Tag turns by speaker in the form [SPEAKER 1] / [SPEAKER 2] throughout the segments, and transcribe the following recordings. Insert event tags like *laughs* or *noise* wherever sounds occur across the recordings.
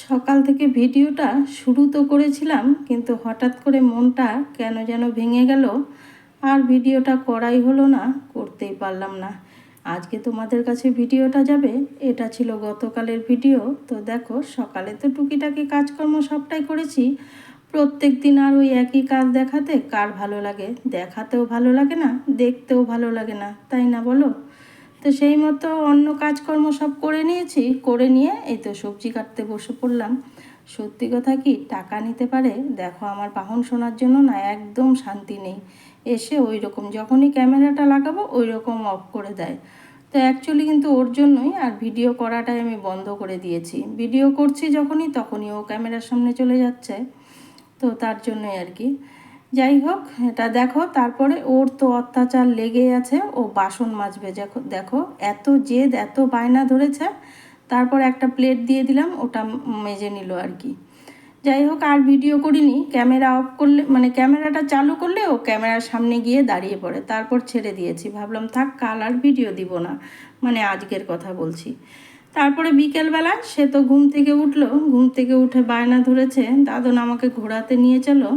[SPEAKER 1] সকাল থেকে ভিডিওটা শুরু তো করেছিলাম, কিন্তু হঠাৎ করে মনটা কেন যেন ভেঙে গেল। আর ভিডিওটা করাই হলো না, করতেই পারলাম না। আজকে তোমাদের কাছে ভিডিওটা যাবে, এটা ছিল গতকালের ভিডিও। তো দেখো, সকালে তো টুকিটাকি কাজকর্ম সবটাই করেছি। প্রত্যেক দিন আর ওই একই কাজ দেখাতে কার ভালো লাগে? দেখাতেও ভালো লাগে না, দেখতেও ভালো লাগে না, তাই না বলো? তো সেই মতো অন্য কাজকর্ম সব করে নিয়েছি। করে নিয়ে এই তো সবজি কাটতে বসে পড়লাম। সত্যি কথা কি, টাকা নিতে পারে, দেখো আমার বাহন শোনার জন্য না একদম শান্তি নেই। এসে ওই রকম যখনই ক্যামেরাটা লাগাবো ওই রকম অফ করে দেয়। তো অ্যাকচুয়ালি কিন্তু ওর জন্যই আর ভিডিও করাটাই আমি বন্ধ করে দিয়েছি। ভিডিও করছি যখনই, তখনই ও ক্যামেরার সামনে চলে যাচ্ছে। তো তার জন্যই আর কি। যাই হোক, এটা দেখো, তারপরে ওর তো অত্যাচার লেগে আছে, ও বাসন মাজবে, দেখো দেখো, এত জেদ, এত বায়না ধরেছে, তারপর একটা প্লেট দিয়ে দিলাম, ওটা মেজে নিল আর কি। যাই হোক, আর ভিডিও করিনি, ক্যামেরা অফ করলে মানে ক্যামেরাটা চালু করলে ও ক্যামেরার সামনে গিয়ে দাঁড়িয়ে পড়ে, তারপর ছেড়ে দিয়েছি, ভাবলাম থাক, কাল আর ভিডিও দিব না মানে আজকের কথা বলছি। তারপরে বিকেলবেলা সে তো ঘুম থেকে উঠল, ঘুম থেকে উঠে বায়না ধরেছে, দাদন আমাকে ঘোরাতে নিয়ে চলো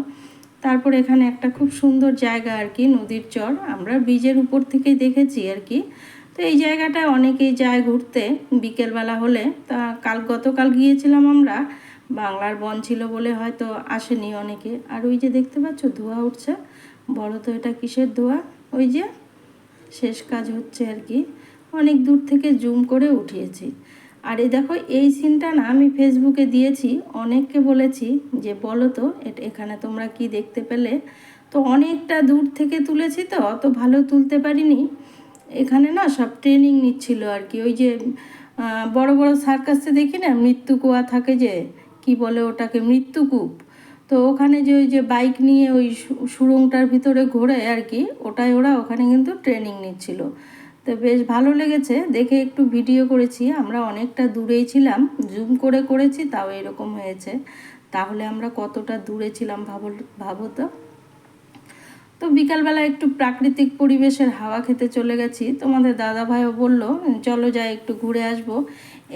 [SPEAKER 1] তারপর এখানে একটা খুব সুন্দর জায়গা আর কি, নদীর চর। আমরা ব্রিজের উপর থেকেই দেখেছি আর কি। তো এই জায়গাটায় অনেকেই যায় ঘুরতে বিকেলবেলা হলে। তা কাল, গতকাল গিয়েছিলাম আমরা। বাংলার বন ছিল বলে হয়তো আসেনি অনেকে। আর ওই যে দেখতে পাচ্ছ, ধোয়া উঠছে। বড় তো এটা কিসের ধোয়া? ওই যে শেষ কাজ হচ্ছে আর কি। অনেক দূর থেকে জুম করে উঠিয়েছি। আর এই দেখো, এই সিনটা না আমি ফেসবুকে দিয়েছি, অনেককে বলেছি যে, বলো তো এখানে তোমরা কি দেখতে পেলে? তো অনেকটা দূর থেকে তুলেছি তো, অত ভালো তুলতে পারিনি। এখানে না সব ট্রেনিং নিচ্ছিল আর কি, ওই যে বড় বড় সার্কাসে দেখি না, মৃত্যু কুয়া থাকে যে, কি বলে ওটাকে মৃত্যুকূপ তো ওখানে যে ওই যে বাইক নিয়ে ওই সু- সুড়ঙ্গটার ভিতরে ঘোরে আর কি, ওটাই ওরা ওখানে কিন্তু ট্রেনিং নিচ্ছিল। তো বেশ ভালো লেগেছে। দেখে একটু ভিডিও করেছি, আমরা অনেকটা দূরেই ছিলাম। জুম করে করেছি, তাও এরকম হয়েছে। তাহলে আমরা কতটা দূরে ছিলাম ভাবো ভাবো তো? তো বিকালবেলা একটু প্রাকৃতিক পরিবেশের হাওয়া খেতে চলে গেছি। তোমাদের দাদা ভাইও বলল, চলো যাই, একটু ঘুরে আসব।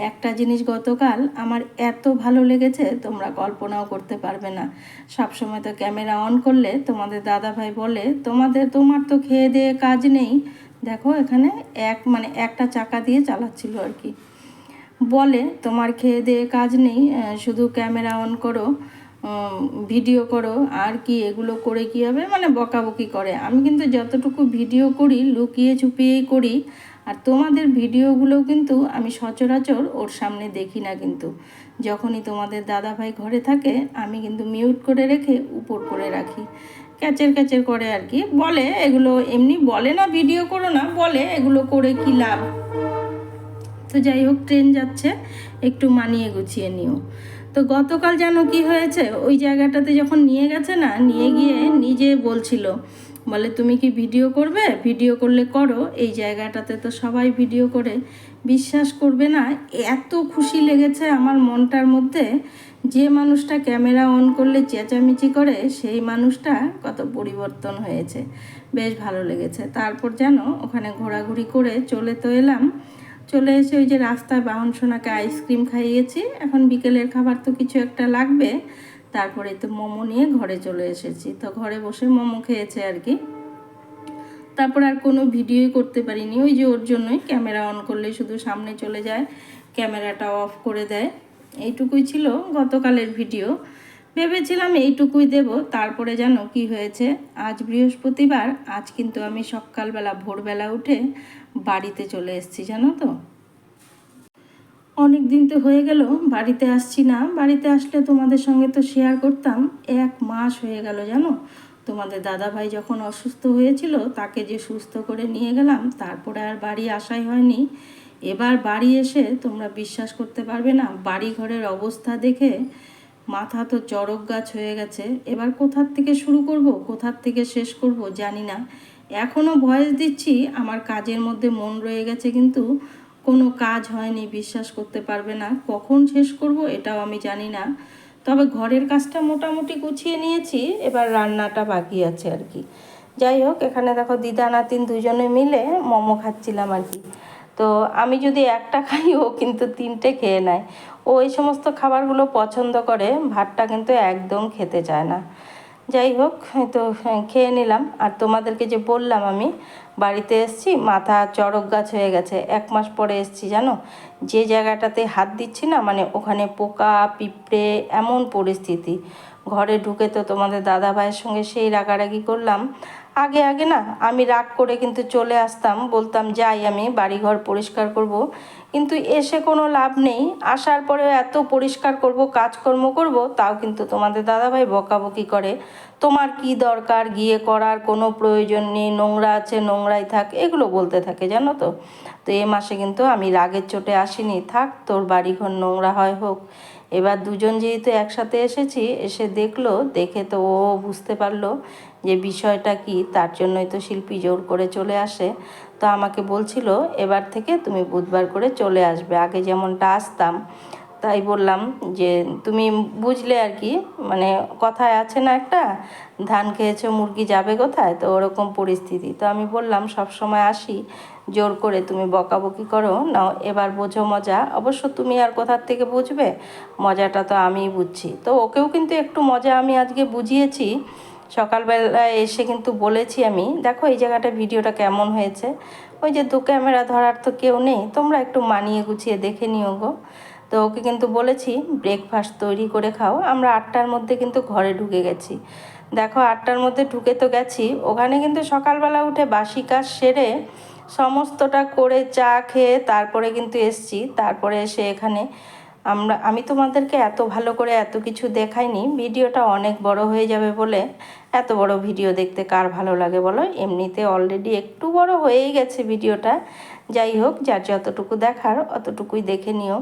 [SPEAKER 1] একটা জিনিস গতকাল আমার এত ভালো লেগেছে, তোমরা কল্পনাও করতে পারবে না। সব সময় তো ক্যামেরা অন করলে তোমাদের দাদা ভাই বলে, তোমাদের, তোমার তো খেয়ে দিয়ে কাজ নেই। দেখো এখানে এক মানে একটা চাকা দিয়ে চালাচ্ছিল আর কি। বলে, তোমার খেয়ে দিয়ে কাজ নেই শুধু ক্যামেরা অন করো ভিডিও করো, আর কি এগুলো করে কি হবে? মানে বকাবকি করে। আমি কিন্তু যতটুকু ভিডিও করি, লুকিয়ে চুপিয়েই করি, আর তোমাদের ভিডিওগুলো কিন্তু আমি সচরাচর ওর সামনে দেখি না কিন্তু। যখনই তোমাদের দাদা ভাই ঘরে থাকে, আমি কিন্তু মিউট করে রেখে উপর করে রাখি। ক্যাচের ক্যাচের করে আর কি। বলে, এগুলো এমনি বলে না ভিডিও করো না, বলে এগুলো করে কি লাভ? তো যাই হোক, ট্রেন যাচ্ছে, একটু মানিয়ে গুছিয়ে নিও। তো গতকাল যেন কি হয়েছে, ওই জায়গাটাতে যখন নিয়ে গেছে না, নিয়ে গিয়ে নিজে বলছিল, বলে, তুমি কি ভিডিও করবে? ভিডিও করলে করো। এই জায়গাটাতে তো সবাই ভিডিও করে। বিশ্বাস করবে না, এত খুশি লেগেছে আমার মনটার মধ্যে। যে মানুষটা ক্যামেরা অন করলে চেঁচামেচি করে, সেই মানুষটা কত পরিবর্তন হয়েছে। বেশ ভালো লেগেছে। তারপর যেন ওখানে ঘোরাঘুরি করে চলে তো এলাম। চলে এসে ওই যে রাস্তায় বাহন সোনাকে আইসক্রিম খাইয়েছি। এখন বিকেলের খাবার তো কিছু একটা লাগবে। তারপরে তো মোমো নিয়ে ঘরে চলে এসেছি। তো ঘরে বসে মোমো খেয়েছে আর কি। তারপর আর কোনো ভিডিওই করতে পারিনি। ওই যে ওর জন্যই ক্যামেরা অন করলে শুধু সামনে চলে যায়, ক্যামেরাটা অফ করে দেয়। এইটুকুই ছিল গতকালের ভিডিও। ভেবেছিলাম এইটুকুই দেব, তারপরে যেন কি হয়েছে। আজ বৃহস্পতিবার, আজ কিন্তু আমি সকালবেলা, ভোরবেলা উঠে বাড়িতে চলে এসেছি, জানো তো। অনেক দিন তো হয়ে গেল, বাড়িতে আসছি না। বাড়িতে আসলে তোমাদের সঙ্গে তো শেয়ার করতাম, এক মাস হয়ে গেল, জানো। তোমাদের দাদা ভাই যখন অসুস্থ হয়েছিল, তাকে যে সুস্থ করে নিয়ে গেলাম, তারপরে আর বাড়ি আসাই হয়নি। এবার বাড়ি এসে তোমরা বিশ্বাস করতে পারবে না বাড়ি ঘরের অবস্থা দেখে মাথা তো চড়ক গাছ হয়ে গেছে। এবার কোথার থেকে শুরু করব, কোথার থেকে শেষ করব জানি না। এখনও ভয়েস দিচ্ছি, আমার কাজের মধ্যে মন রয়ে গেছে কিন্তু কোনো কাজ হয়নি, বিশ্বাস করতে পারবে না। কখন শেষ করব এটাও আমি জানি না। তবে ঘরের কাজটা মোটামুটি গুছিয়ে নিয়েছি, এবার রান্নাটা বাকি আছে আর কি। যাই হোক, এখানে দেখো দিদা নাতিন দুজনে মিলে মোমো খাচ্ছিলাম আর কি। তো আমি যদি একটা *laughs* খাই ও কিন্তু তিনটে খেয়ে নেয়। ও এই সমস্ত খাবারগুলো পছন্দ করে ভাতটা কিন্তু একদম খেতে চায় না। যাই হোক তো হ্যাঁ, খেয়ে নিলাম। আর তোমাদেরকে যে বললাম আমি বাড়িতে এসছি মাথা চড়ক গাছ হয়ে গেছে। এক মাস পরে এসছি জানো? যে জায়গাটাতে হাত দিচ্ছি না মানে ওখানে পোকা পিঁপড়ে এমন পরিস্থিতি। ঘরে ঢুকে তো তোমাদের দাদা ভাইয়ের সঙ্গে সেই রাগারাগি করলাম। আগে আগে না আমি রাগ করে কিন্তু চলে আসতাম, বলতাম, যাই আমি, বাড়িঘর পরিষ্কার করব। কিন্তু এসে কোনো লাভ নেই। আসার পরে এত পরিষ্কার করব, কাজকর্ম করব, তাও কিন্তু তোমাদের দাদাভাই বকাবকি করে। তোমার কি দরকার? গিয়ে করার কোনো প্রয়োজন নেই। নোংরা আছে, নোংরাই থাক। এগুলো বলতে থাকে, জানো তো? তো এ মাসে কিন্তু আমি রাগের চোটে আসিনি। থাক, তোর বাড়িঘর নোংরা হয় হোক। এবার দুজন যেহেতু একসাথে এসেছি, এসে দেখল, দেখে তো ও বুঝতে পারল যে বিষয়টা কি, তার জন্যই তো শিল্পী জোর করে চলে আসে। তো আমাকে বলছিল, এবার থেকে তুমি বুধবার করে চলে আসবে। আগে যেমনটা আসতাম, তাই বললাম যে, তুমি বুঝলে আর কি মানে কথায় আছে না একটা, ধান খেয়েছো, মুরগি যাবে কোথায়? তো ওরকম পরিস্থিতি। তো আমি বললাম, সব সময় আসি, জোর করে তুমি বকাবকি করো না এবার বোঝো মজা। অবশ্য তুমি আর কোথার থেকে বুঝবে? মজাটা তো আমিই বুঝছি। তো ওকেও কিন্তু একটু মজা আমি আজকে বুঝিয়েছি। সকালবেলায় এসে কিন্তু বলেছি আমি, দেখো এই জায়গাটা ভিডিওটা কেমন হয়েছে? ওই যে দু ক্যামেরা ধরার তো কেউ নেই, তোমরা একটু মানিয়ে গুছিয়ে দেখে নিও গো। তো ওকে কিন্তু বলেছি ব্রেকফাস্ট তৈরি করে খাও। আমরা আটটার মধ্যে কিন্তু ঘরে ঢুকে গেছি। দেখো আটটার মধ্যে ঢুকে তো গেছি, ওখানে কিন্তু সকালবেলা উঠে বাসি কাজ সেরে সমস্তটা করে চা খেয়ে তারপরে কিন্তু এসছি। তারপরে এসে এখানে আমরা, আমি তোমাদেরকে এত ভালো করে এত কিছু দেখাইনি, ভিডিওটা অনেক বড় হয়ে যাবে বলে এত বড় ভিডিও দেখতে কার ভালো লাগে বলো? এমনিতে অলরেডি একটু বড় হয়েই গেছে ভিডিওটা। যাই হোক, যার যতটুকু দেখার অতটুকুই দেখে নিও।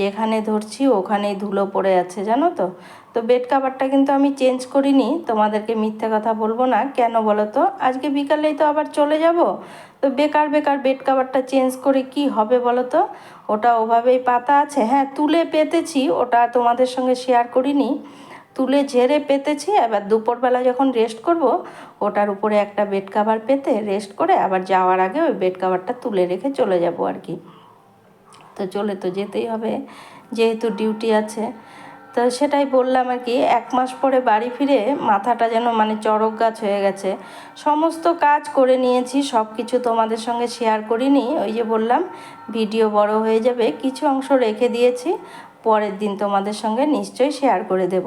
[SPEAKER 1] যেখানে ধরছি ওখানেই ধুলো পড়ে আছে, জানো তো? তো বেড কাভারটা কিন্তু আমি চেঞ্জ করিনি, তোমাদেরকে মিথ্যে কথা বলব না। কেন বলো তো? আজকে বিকালেই তো আবার চলে যাব। তো বেকার বেকার বেড কাভারটা চেঞ্জ করে কি হবে বলো তো? ওটা ওভাবেই পাতা আছে। হ্যাঁ তুলে পেতেছি, ওটা তোমাদের সঙ্গে শেয়ার করিনি। তুলে ঝেড়ে পেতেছি, এবার দুপুরবেলা যখন রেস্ট করব, ওটার উপরে একটা বেড কাভার পেতে রেস্ট করে আবার যাওয়ার আগে ওই বেড কাভারটা তুলে রেখে চলে যাব আর কি। তো চলে তো যেতেই হবে, যেহেতু ডিউটি আছে। তো সেটাই বললাম আর কি, এক মাস পরে বাড়ি ফিরে মাথাটা যেন মানে চড়ক গাছ হয়ে গেছে। সমস্ত কাজ করে নিয়েছি সব কিছু তোমাদের সঙ্গে শেয়ার করিনি, ওই যে বললাম ভিডিও বড় হয়ে যাবে, কিছু অংশ রেখে দিয়েছি, পরের দিন তোমাদের সঙ্গে নিশ্চয়ই শেয়ার করে দেব।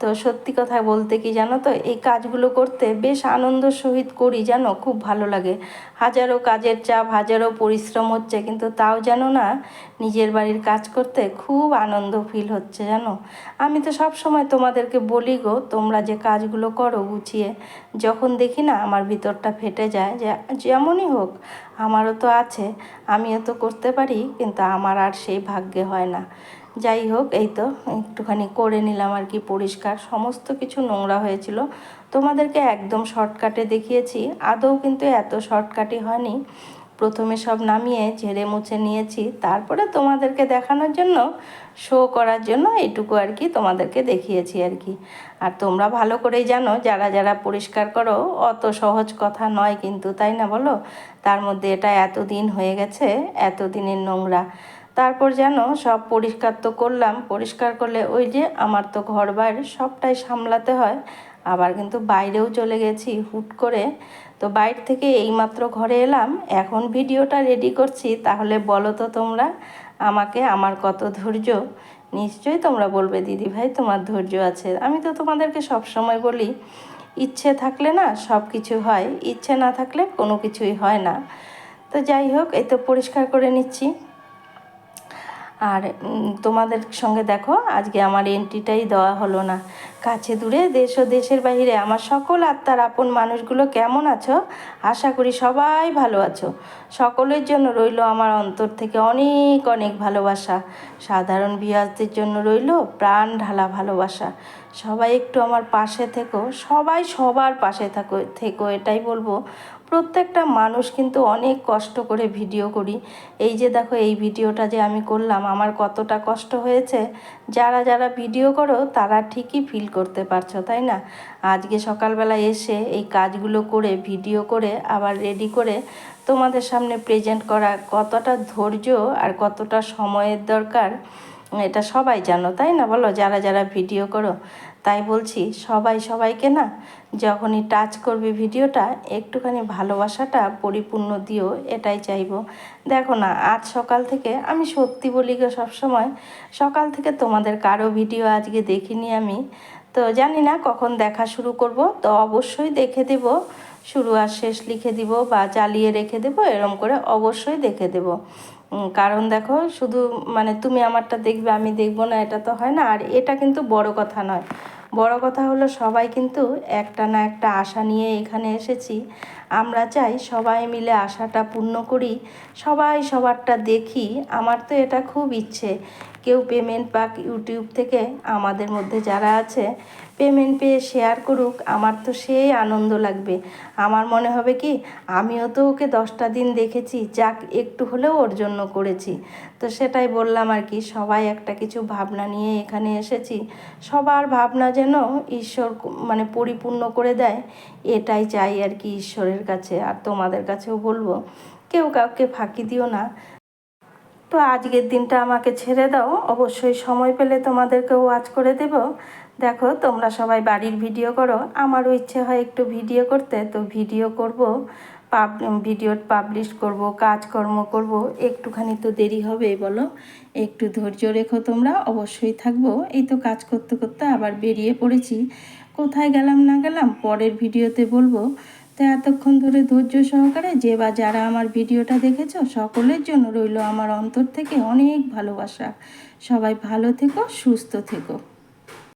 [SPEAKER 1] তো সত্যি কথা বলতে কি জানো তো, এই কাজগুলো করতে বেশ আনন্দ সহিত করি জানো, খুব ভালো লাগে। হাজারো কাজের চাপ, হাজারো পরিশ্রম হচ্ছে, কিন্তু তাও যেন না নিজের বাড়ির কাজ করতে খুব আনন্দ ফিল হচ্ছে জানো। আমি তো সব সময় তোমাদেরকে বলি গো, তোমরা যে কাজগুলো করো গুছিয়ে, যখন দেখি না আমার ভিতরটা ফেটে যায়, যে যেমনই হোক, আমারও তো আছে, আমিও তো করতে পারি, কিন্তু আমার আর সেই ভাগ্যে হয় না। যাই হোক, এই তো একটুখানি করে নিলাম আর কি পরিষ্কার। সমস্ত কিছু নোংরা হয়েছিল। তোমাদেরকে একদম শর্টকাটে দেখিয়েছি। আদৌ কিন্তু এত শর্টকাটই হয়নি। প্রথমে সব নামিয়ে ঝেড়ে মুছে নিয়েছি। তারপরে তোমাদেরকে দেখানোর জন্য শো করার জন্য এটুকু আর কি তোমাদেরকে দেখিয়েছি আর কি। আর তোমরা ভালো করেই জানো, যারা যারা পরিষ্কার করো, অত সহজ কথা নয় কিন্তু, তাই না বলো? তার মধ্যে এটা এত দিন হয়ে গেছে এত দিনের নোংরা। তারপর যেন সব পরিষ্কার তো করলাম, পরিষ্কার করলে ওই যে আমার তো ঘর বাইরে সবটাই সামলাতে হয়। আবার কিন্তু বাইরেও চলে গেছি হুট করে। তো বাইরে থেকে এইমাত্র ঘরে এলাম, এখন ভিডিওটা রেডি করছি, তাহলে বলো তো তোমরা আমাকে আমার কত ধৈর্য? নিশ্চয়ই তোমরা বলবে, দিদি ভাই, তোমার ধৈর্য আছে। আমি তো তোমাদেরকে সব সময় বলি, ইচ্ছে থাকলে না সব কিছু হয়, ইচ্ছে না থাকলে কোনো কিছুই হয় না। তো যাই হোক, এই তো পরিষ্কার করে নিচ্ছি। আর তোমাদের সঙ্গে দেখো, আজকে আমার এন্ট্রিটাই দেওয়া হলো না। কাছে দূরে, দেশ ও দেশের বাহিরে, আমার সকল আত্মার আপন মানুষগুলো কেমন আছো? আশা করি সবাই ভালো আছো। সকলের জন্য রইল আমার অন্তর থেকে অনেক অনেক ভালোবাসা। সাধারণ বিয়াজদের জন্য রইল প্রাণ ঢালা ভালোবাসা। সবাই একটু আমার পাশে থেকো, সবাই সবার পাশে থাকো, থেকো, এটাই বলব। প্রত্যেকটা মানুষ কিন্তু অনেক কষ্ট করে ভিডিও করি। এই যে দেখো, এই ভিডিওটা যে আমি করলাম, আমার কতটা কষ্ট হয়েছে। যারা যারা ভিডিও করো, তারা ঠিকই ফিল করতে পারছ, তাই না? আজকে সকালবেলা এসে এই কাজগুলো করে, ভিডিও করে, আবার রেডি করে তোমাদের সামনে প্রেজেন্ট করা কতটা ধৈর্য আর কতটা সময়ের দরকার এটা সবাই জানো, তাই না? বলো, যারা যারা ভিডিও করো, তাই বলছি, সবাই সবাইকে না, যখনই টাচ করবে ভিডিওটা একটুখানি ভালোবাসাটা পরিপূর্ণ দিও, এটাই চাইব। দেখো না, আজ সকাল থেকে আমি সত্যি বলি গো, সবসময় সকাল থেকে তোমাদের কারও ভিডিও আজকে দেখিনি আমি। তো জানি না কখন দেখা শুরু করব, তো অবশ্যই দেখে দেব, শুরু আর শেষ লিখে দিব বা চালিয়ে রেখে দেব, এরম করে অবশ্যই দেখে দেব। কারণ দেখো, শুধু মানে তুমি আমারটা দেখবে, আমি দেখব না, এটা তো হয় না। আর এটা কিন্তু বড় কথা নয়। বড় কথা হলো সবাই কিন্তু একটা না একটা আশা নিয়ে এখানে এসেছি। আমরা চাই সবাই মিলে আশাটা পূর্ণ করি, সবাই সবারটা দেখি। আমার তো এটা খুব ইচ্ছে। কেউ পেমেন্ট পাক ইউটিউব থেকে আমাদের মধ্যে যারা আছে পেমেন্ট পেয়ে শেয়ার করুক, আমার তো সেই আনন্দ লাগবে। আমার মনে হবে কি, আমিও তো ওকে দশটা দিন দেখেছি, যাক একটু হলেও ওর জন্য করেছি। তো সেটাই বললাম আর কি, সবাই একটা কিছু ভাবনা নিয়ে এখানে এসেছি। সবার ভাবনা যেন ঈশ্বর মানে পরিপূর্ণ করে দেয়, এটাই চাই আর কি ঈশ্বরের কাছে, আর তোমাদের কাছেও বলব, কেউ কাউকে ফাঁকি দিও না। তো আজকের দিনটা আমাকে ছেড়ে দাও, অবশ্যই সময় পেলে তোমাদেরকেও ওয়াচ করে দেব। দেখো, তোমরা সবাই বাড়ির ভিডিও করো। আমারও ইচ্ছে হয় একটু ভিডিও করতে। তো ভিডিও করব, পাব, ভিডিও পাবলিশ করব, কাজকর্ম করব। একটুখানি তো দেরি হবে, বলো। একটু ধৈর্য রেখো তোমরা, অবশ্যই থাকব। এই তো কাজ করতে করতে আবার বেরিয়ে পড়েছি। কোথায় গেলাম না গেলাম, পরের ভিডিওতে বলব। তো এতক্ষণ ধরে ধৈর্য সহকারে যে বা যারা আমার ভিডিওটা দেখেছ, সকলের জন্য রইল আমার অন্তর থেকে অনেক ভালোবাসা। সবাই ভালো থেকো, সুস্থ থেকো।